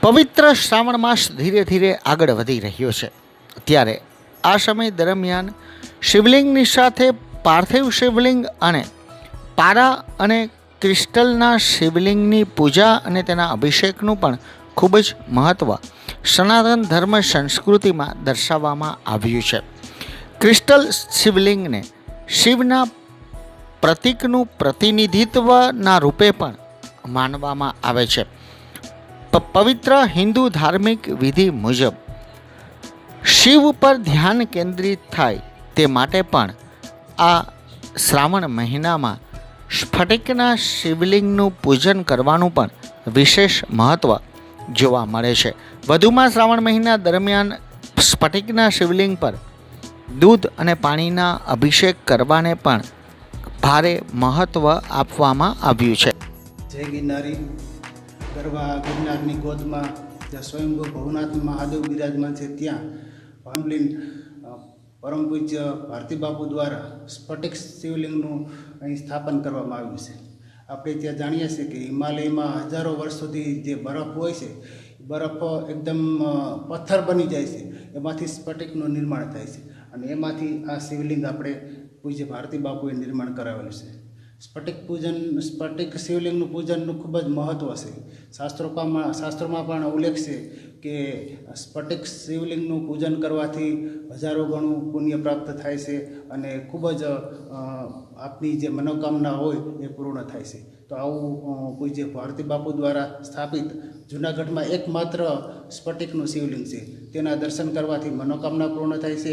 પવિત્ર શ્રાવણ માસ ધીરે ધીરે આગળ વધી રહ્યો છે. ત્યારે આ સમય દરમિયાન શિવલિંગની સાથે પાર્થિવ શિવલિંગ અને પારા અને ક્રિસ્ટલના શિવલિંગની પૂજા અને તેના અભિષેકનું પણ ખૂબ જ મહત્ત્વ સનાતન ધર્મ સંસ્કૃતિમાં દર્શાવવામાં આવ્યું છે. ક્રિસ્ટલ શિવલિંગને શિવના પ્રતીકનું પ્રતિનિધિત્વના રૂપે પણ માનવામાં આવે છે. પવિત્ર હિન્દુ ધાર્મિક વિધિ મુજબ શિવ પર ધ્યાન કેન્દ્રિત થાય તે માટે પણ આ શ્રાવણ મહિનામાં સ્ફટિકના શિવલિંગનું પૂજન કરવાનું પણ વિશેષ મહત્ત્વ જોવા મળે છે. વધુમાં શ્રાવણ મહિના દરમિયાન સ્ફટિકના શિવલિંગ પર દૂધ અને પાણીના અભિષેક કરવાને પણ ભારે મહત્ત્વ આપવામાં આવ્યું છે. જય ગિરનારી. ગરવા ગિરનારની ગોદમાં, જ્યાં સ્વયંભૂ ભવનાથ મહાદેવ બિરાજમાન છે, ત્યાં ભામલીન પરમ પૂજ્ય ભારતી બાપુ દ્વારા સ્ફટિક શિવલિંગનું અહીં સ્થાપન કરવામાં આવ્યું છે. આપણે ત્યાં જાણીએ છીએ કે હિમાલયમાં હજારો વર્ષ સુધી જે બરફ હોય છે બરફ એકદમ પથ્થર બની જાય છે. એમાંથી સ્ફટિકનું નિર્માણ થાય છે. અને એમાંથી આ શિવલિંગ આપણે પૂજ્ય ભારતી બાપુએ નિર્માણ કરાવેલું છે. સ્ફટિક પૂજન, સ્ફટિક શિવલિંગનું પૂજનનું ખૂબ જ મહત્ત્વ છે. શાસ્ત્રોમાં શાસ્ત્રોમાં પણ ઉલ્લેખ છે કે સ્ફટિક શિવલિંગનું પૂજન કરવાથી હજારો ગણું પુણ્ય પ્રાપ્ત થાય છે અને ખૂબ જ આપની જે મનોકામના હોય એ પૂર્ણ થાય છે. તો આવું પૂજ્ય ભારતી બાપુ દ્વારા સ્થાપિત જૂનાગઢમાં એકમાત્ર સ્ફટિકનું શિવલિંગ છે. તેના દર્શન કરવાથી મનોકામના પૂર્ણ થાય છે